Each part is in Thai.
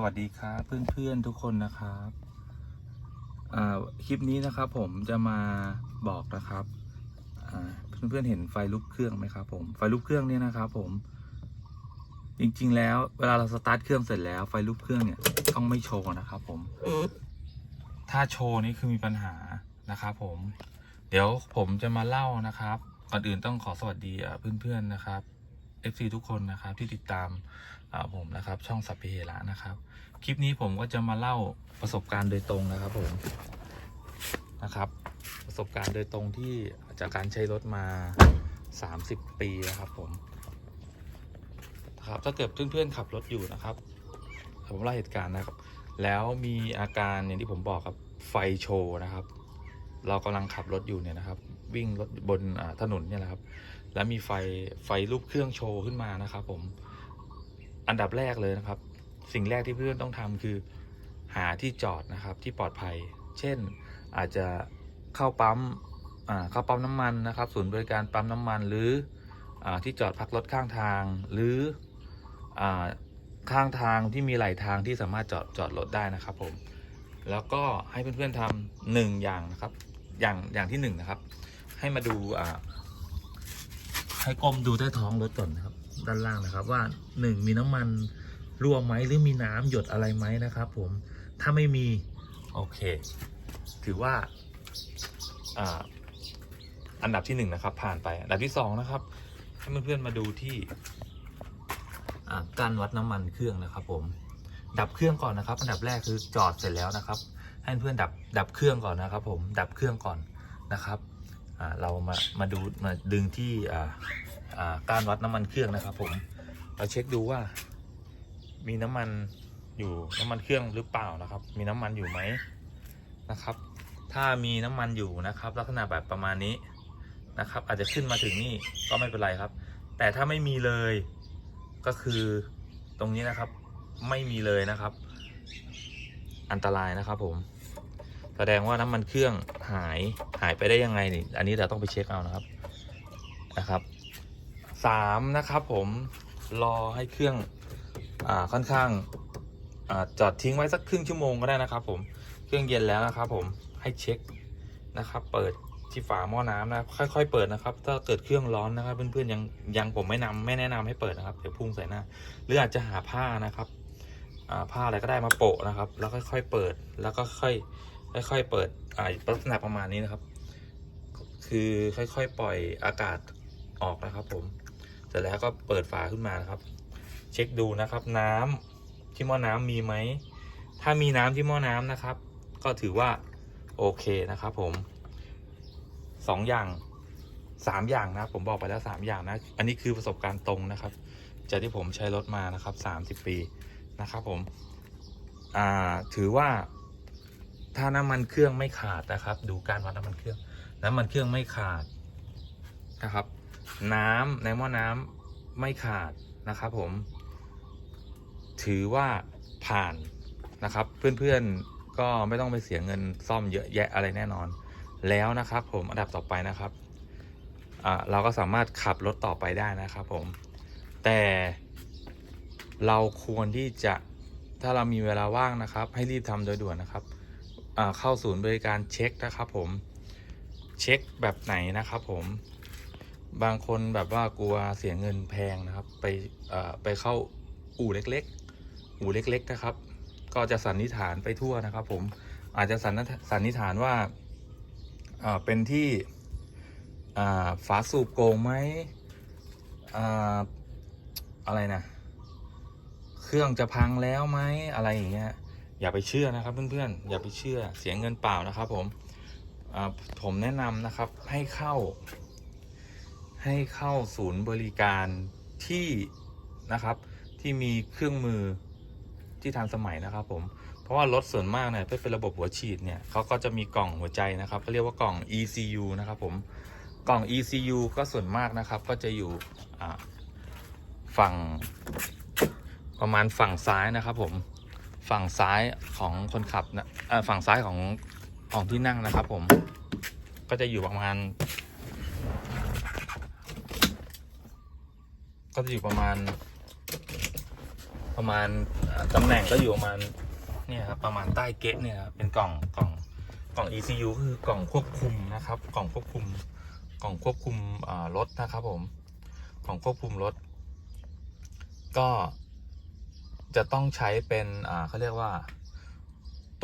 สวัสดีครับเพื่อนๆทุกคนนะครับอ่าคลิปนี้นะครับผมจะมาบอกนะครับอ่าเพื่อนๆเห็นไฟลุกเครื่องไหมครับผมไฟลุกเครื่องเนี่ยนะครับผมจริง ๆ แล้วเวลาเราสตาร์ทเครื่องเสร็จแล้วไฟลุกเครื่องเนี่ยต้องไม่โชว์นะครับผมถ้าโชว์นี่คือมีปัญหานะครับผมเดี๋ยวผมจะมาเล่านะครับก่อนอื่นต้องขอสวัสดีอ่าเพื่อนๆนะครับ FC ทุกคนนะครับที่ติดตาม ผมนะครับช่องสัพเพเหระนะครับ คลิปนี้ผมก็จะมาเล่าประสบการณ์โดยตรงนะครับผมนะครับ ประสบการณ์โดยตรงที่จากการใช้รถมา 30 ปีนะครับผมนะครับถ้าเกิดเพื่อนๆขับรถอยู่นะครับ ผมเล่าเหตุการณ์นะครับ แล้วมีอาการอย่างที่ผมบอกครับไฟโชว์นะครับ เรากำลังขับรถอยู่เนี่ยนะครับ วิ่งรถบนถนนเนี่ยแหละครับ แล้วมีไฟไฟรูปเครื่องโชว์ขึ้นมานะครับ ผม อันดับแรกเลยนะครับ สิ่งแรกที่เพื่อนต้องทำคือหาที่จอดนะครับที่ปลอดภัย เช่นอาจจะเข้าปั๊มอ่าเข้าปั๊มน้ำมันนะครับ ศูนย์บริการปั๊มน้ำมันหรืออาที่จอดพักรถข้างทาง หรืออาข้างทางที่มีไหลทางที่สามารถจอดจอดรถได้นะครับผมแล้วก็ให้เพื่อนๆทำหนึ่งอย่างนะครับ อย่างอย่างที่หนึ่งนะครับ ให้มาดูอ่าให้ก้มดูใต้ท้องรถก่อนนะครับ ด้านล่างนะครับ ว่าหนึ่งมีน้ำมันรั่วไหมหรือมีน้ำหยดอะไรไหมนะครับ ผมถ้าไม่มีโอเค ถือว่าอ่าอันดับที่หนึ่งนะครับ ผ่านไปอันดับที่สองนะครับให้เพื่อนๆมาดูที่การวัดน้ำมันเครื่องนะครับ ผม ดับเครื่องก่อนนะครับ อันดับแรกคือจอดเสร็จแล้วนะครับ ให้เพื่อนดับดับเครื่องก่อนนะครับ ผมดับเครื่องก่อนนะครับเรามามาดูมาดึงที่ การวัดน้ำมันเครื่องนะครับ ผมเราเช็คดูว่า มีน้ำมันอยู่น้ำมันเครื่องหรือเปล่านะครับ มีน้ำมันอยู่ไหมนะครับ ถ้ามีน้ำมันอยู่นะครับ ลักษณะแบบประมาณนี้นะครับ อาจจะขึ้นมาถึงนี่ก็ไม่เป็นไรครับ แต่ถ้าไม่มีเลยก็คือตรงนี้นะครับไม่มีเลยนะครับ อันตรายนะครับผมแสดงว่าน้ำมันเครื่องหายหายไปได้ยังไงนี่อันนี้เราต้องไปเช็คเอานะครับนะครับ สามนะครับผมรอให้เครื่องอ่าค่อนข้างอาจอดทิ้งไว้สักครึ่งชั่วโมงก็ได้นะครับ ผมเครื่องเย็นแล้วนะครับ ผมให้เช็คนะครับ เปิดที่ฝาหม้อน้ำนะค่อยๆเปิดนะครับ ถ้าเกิดเครื่องร้อนนะครับ เพื่อนๆยังยังผมไม่นำไม่แนะนำให้เปิดนะครับเดี๋ยวพุ่งใส่หน้า หรืออาจจะหาผ้านะครับผ้าอะไรก็ได้มาโปะนะครับ แล้วค่อยๆเปิดแล้วก็ค่อยค่อยๆเปิดอ่าลักษณะประมาณนี้นะครับ คือค่อยๆปล่อยอากาศออกนะครับผม เสร็จแล้วก็เปิดฝาขึ้นมานะครับ เช็คดูนะครับ น้ำที่หม้อน้ำมีไหม ถ้ามีน้ำที่หม้อน้ำนะครับ ก็ถือว่าโอเคนะครับ ผมสองอย่างสามอย่างนะผมบอกไปแล้วสามอย่างนะ อันนี้คือประสบการณ์ตรงนะครับ จากที่ผมใช้รถมานะครับสามสิบปีนะครับ ผมอ่าถือว่าถ้าน้ำมันเครื่องไม่ขาดนะครับ ดูการวัดน้ำมันเครื่อง น้ำมันเครื่องไม่ขาดนะครับ น้ำในหม้อน้ำไม่ขาดนะครับผม ถือว่าผ่านนะครับ เพื่อนๆก็ไม่ต้องไปเสียเงินซ่อมเยอะแยะอะไรแน่นอน แล้วนะครับ ผมอันดับต่อไปนะครับอ่าเราก็สามารถขับรถต่อไปได้นะครับ ผม แต่เราควรที่จะถ้าเรามีเวลาว่างนะครับ ให้รีบทำโดยด่วนนะครับอ่าเข้าศูนย์บริการเช็คนะครับ ผม เช็คแบบไหนนะครับ ผม บางคนแบบว่ากลัวเสียเงินแพงนะครับ ไปไปเข้าอู่เล็กๆ อู่เล็ก ๆ นะครับ ก็จะสันนิษฐานไปทั่วนะครับ ผมอาจจะสันสันนิษฐานว่าเป็นที่ฝาสูบโกงไหมอ่าอะไรนะเครื่องจะพังแล้วไหมอะไรอย่างเงี้ยอย่าไปเชื่อนะครับเพื่อนๆอย่าไปเชื่อเสียเงินเปล่านะครับ ผมผมแนะนำนะครับให้เข้า ให้เข้าศูนย์บริการที่นะครับที่มีเครื่องมือที่ทันสมัยนะครับผม เพราะว่ารถส่วนมากเนี่ยถ้าเป็นระบบหัวฉีดเนี่ยเขาก็จะมีกล่องหัวใจนะครับเขาเรียกว่ากล่อง ECU นะครับผมกล่อง ECU ก็ส่วนมากนะครับ ก็จะอยู่ฝั่งประมาณฝั่งซ้ายนะครับผมฝั่งซ้ายของคนขับนะฝั่งซ้ายของของที่นั่งนะครับผมก็จะอยู่ประมาณ ก็จะอยู่ประมาณ ประมาณตำแหน่งก็อยู่ประมาณเนี่ยครับประมาณใต้เกะเนี่ยครับเป็นกล่องกล่องกล่อง ECU คือกล่องควบคุมนะครับ กล่องควบคุม กล่องควบคุมรถนะครับผมกล่องควบคุมรถ ก็จะต้องใช้เป็นเขาเรียกว่า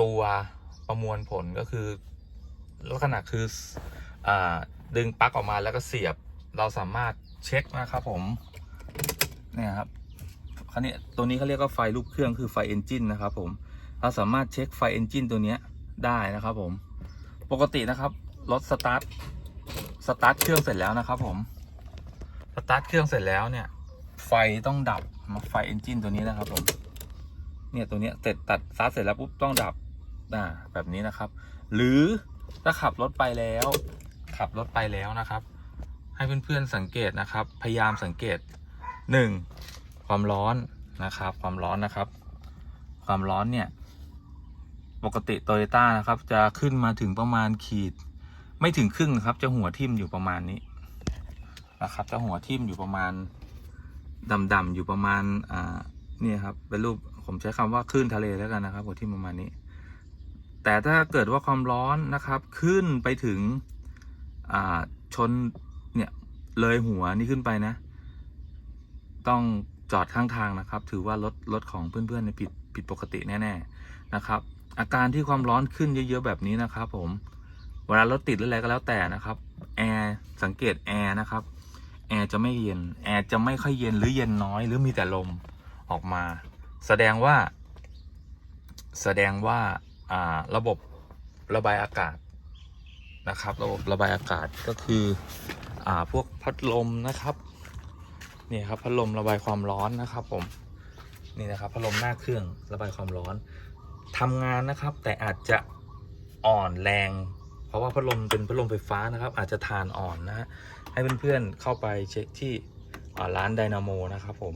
ตัวประมวลผลก็คือลักษณะคืออดึงปลั๊กออกมาแล้วก็เสียบเราสามารถเช็คนะครับผม เนี่ยครับคันนี้ตัวนี้เขาเรียกว่าไฟลูกเครื่องคือไฟเอนจินนะครับผมเราสามารถเช็คไฟเอนจินตัวนี้ได้นะครับผมปกตินะครับรถสตาร์ทสตาร์ทเครื่องเสร็จแล้วนะครับผมสตาร์ทเครื่องเสร็จแล้วเนี่ย ไฟต้องดับมาไฟเอนจินตัวนี้นะครับผมเนี่ยตัวนี้เสร็จตัดสตาร์ทเสร็จแล้วปุ๊บต้องดับอ่าแบบนี้นะครับ หรือถ้าขับรถไปแล้ว ขับรถไปแล้วนะครับ ให้เพื่อนๆสังเกตนะครับ พยายามสังเกต หนึ่งความร้อนนะครับ ความร้อนนะครับ ความร้อนเนี่ย ปกติโตโยต้านะครับ จะขึ้นมาถึงประมาณขีด ไม่ถึงครึ่งนะครับ จะหัวทิ่มอยู่ประมาณนี้นะครับ จะหัวทิ่มอยู่ประมาณดำๆอยู่ประมาณอ่าเนี่ยครับเป็นรูปผมใช้คำว่าคลื่นทะเลแล้วกันนะครับหัวทิ่มประมาณนี้ แต่ถ้าเกิดว่าความร้อนนะครับ ขึ้นไปถึงอ่าชนเนี่ยเลยหัวนี่ขึ้นไปนะ ต้องจอดข้างทางนะครับ ถือว่ารถรถของเพื่อนๆนผิดผิดปกติแน่ๆนะครับ อาการที่ความร้อนขึ้นเยอะๆแบบนี้นะครับ ผม เวลารถติดหรืออะไรก็แล้วแต่นะครับแอร์สังเกตแอร์นะครับแอร์จะไม่เย็นแอร์จะไม่ค่อยเย็นหรือเย็นน้อย หรือมีแต่ลมออกมา แสดงว่า แสดงว่าอ่าระบบระบายอากาศนะครับ ระบบระบายอากาศก็คืออ่าพวกพัดลมนะครับ นี่ครับพัดลมระบายความร้อนนะครับผมนี่นะครับพัดลมหน้าเครื่องระบายความร้อนทำงานนะครับ แต่อาจจะอ่อนแรง เพราะว่าพัดลมเป็นพัดลมไฟฟ้านะครับ อาจจะทานอ่อนนะฮะให้เพื่อนๆเข้าไปเช็คที่ร้านไดนาโมนะครับผม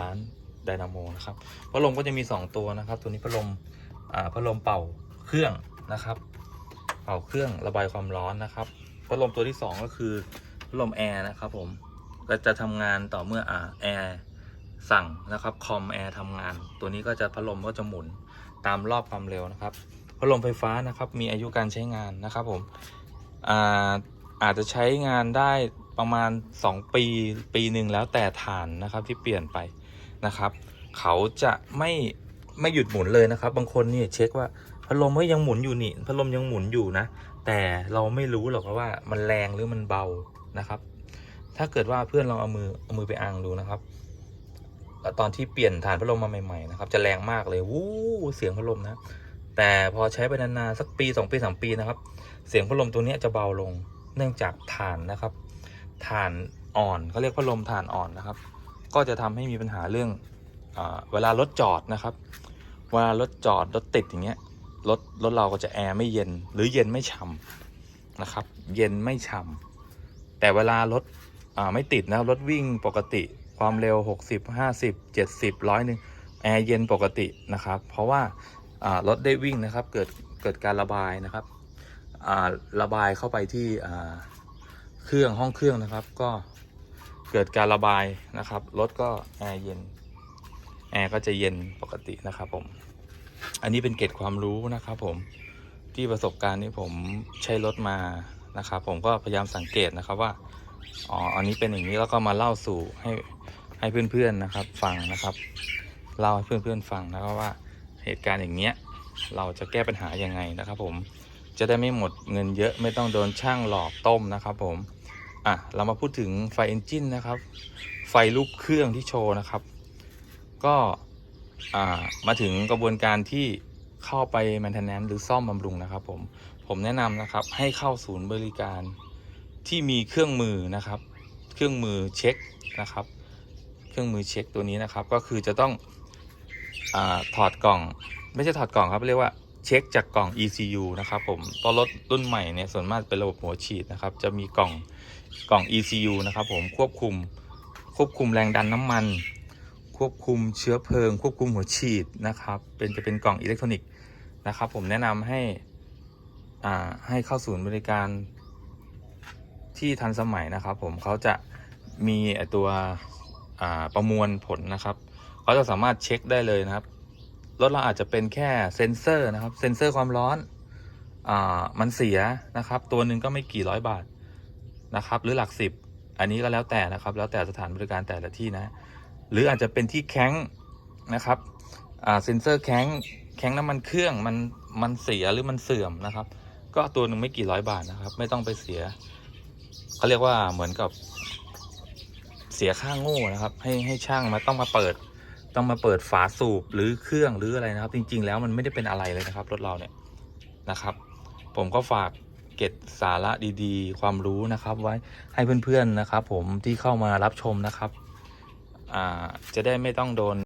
ร้านไดนาโมนะครับพัดลมก็จะมี 2 ตัวนะครับ ตัวนี้พัดลมพัดลมเป่าเครื่องนะครับ เป่าเครื่องระบายความร้อนนะครับพัดลมตัวที่ 2 ก็คือพัดลมแอร์นะครับผม ก็จะทำงานต่อเมื่ออ่าแอร์สั่งนะครับคอมแอร์ทำงาน ตัวนี้ก็จะพัดลมก็จะหมุนตามรอบความเร็วนะครับพัดลมไฟฟ้านะครับมีอายุการใช้งานนะครับผมอาอาจจะใช้งานได้ประมาณ 2 ปีปีหนึ่งแล้วแต่ฐานนะครับที่เปลี่ยนไปนะครับ เขาจะไม่ไม่หยุดหมุนเลยนะครับ บางคนเนี่ยเช็คว่าพัดลมก็ยังหมุนอยู่นี่พัดลมยังหมุนอยู่นะ แต่เราไม่รู้หรอกว่ามันแรงหรือมันเบานะครับ ถ้าเกิดว่าเพื่อนลองเอามือเอามือไปอังดูนะครับตอนที่เปลี่ยนฐานพัดลมมาใหม่ๆนะครับ จะแรงมากเลยวู้เสียงพัดลมนะ แต่พอใช้ไปนานๆสักปีสองปีสามปีนะครับ เสียงพัดลมตัวนี้จะเบาลง เนื่องจากฐานนะครับฐานอ่อนเขาเรียกพัดลมฐานอ่อนนะครับ ก็จะทำให้มีปัญหาเรื่องอเวลารถจอดนะครับ เวลารถจอดรถติดอย่างเงี้ยรถรถเราก็จะแอร์ไม่เย็นหรือเย็นไม่ฉ่ำนะครับ เย็นไม่ฉ่ำแต่เวลารถ ไม่ติดนะครับรถวิ่งปกติความเร็ว 60 50 70ร้อยหนึ่งแอร์เย็นปกตินะครับ เพราะว่ารถได้วิ่งนะครับเกิดเกิดการระบายนะครับระบายเข้าไปที่เครื่องห้องเครื่องนะครับ ก็เกิดการระบายนะครับรถก็แอร์เย็นแอร์ก็จะเย็นปกตินะครับผม อันนี้เป็นเกร็ดความรู้นะครับผมที่ประสบการณ์ที่ผมใช้รถมานะครับ ผมก็พยายามสังเกตนะครับว่า อ๋อ อันนี้เป็นอย่างนี้แล้วก็มาเล่าสู่ให้ให้เพื่อนๆนะครับ ฟังนะครับ เล่าให้เพื่อนๆฟังนะครับว่าเหตุการณ์อย่างเนี้ยเราจะแก้ปัญหายังไงนะครับ ผมจะได้ไม่หมดเงินเยอะไม่ต้องโดนช่างหลอกต้มนะครับ ผมอะเรามาพูดถึงไฟเอนจินนะครับ ไฟลูกเครื่องที่โชว์นะครับ ก็อ่ามาถึงกระบวนการที่เข้าไป maintenance หรือซ่อมบำรุงนะครับ ผมผมแนะนำนะครับให้เข้าศูนย์บริการ ที่มีเครื่องมือนะครับ เครื่องมือเช็คนะครับ เครื่องมือเช็คตัวนี้นะครับ ก็คือจะต้องอถอดกล่อง ไม่ใช่ถอดกล่องครับเรียกว่าเช็คจากกล่อง ECU นะครับผมตัวรถรุ่นใหม่เนี่ยส่วนมากเป็นระบบหัวฉีดนะครับ จะมีกล่องกล่อง ECU นะครับผมควบคุมควบคุมแรงดันน้ำมัน ควบคุมเชื้อเพลิง ควบคุมหัวฉีดนะครับ เป็นจะเป็นกล่องอิเล็กทรอนิกส์นะครับ ผมแนะนำให้อ่าให้เข้าศูนย์บริการ ที่ทันสมัยนะครับ ผมเขาจะมีตัวประมวลผลนะครับเขาจะสามารถเช็คได้เลยนะครับรถเราอาจจะเป็นแค่เซ็นเซอร์นะครับ เซ็นเซอร์ความร้อนอ่ามันเสียนะครับ ตัวหนึ่งก็ไม่กี่ร้อยบาทนะครับ หรือหลักสิบ อันนี้ก็แล้วแต่นะครับ แล้วแต่สถานบริการแต่ละที่นะ หรืออาจจะเป็นที่แข้งนะครับอ่าเซ็นเซอร์แข้งแข้งน้ำมันเครื่องมันมันเสียหรือมันเสื่อมนะครับ ก็ตัวหนึ่งไม่กี่ร้อยบาทนะครับ ไม่ต้องไปเสีย เขาเรียกว่าเหมือนกับเสียค่าโง่นะครับ ให้ให้ช่างมาต้องมาเปิด ต้องมาเปิดฝาสูบหรือเครื่องหรืออะไรนะครับ จริง ๆ แล้วมันไม่ได้เป็นอะไรเลยนะครับ รถเราเนี่ยนะครับ ผมก็ฝากเก็บสาระดีๆ ความรู้นะครับ ไว้ให้เพื่อนๆนะครับ ผมที่เข้ามารับชมนะครับ จะได้ไม่ต้องโดน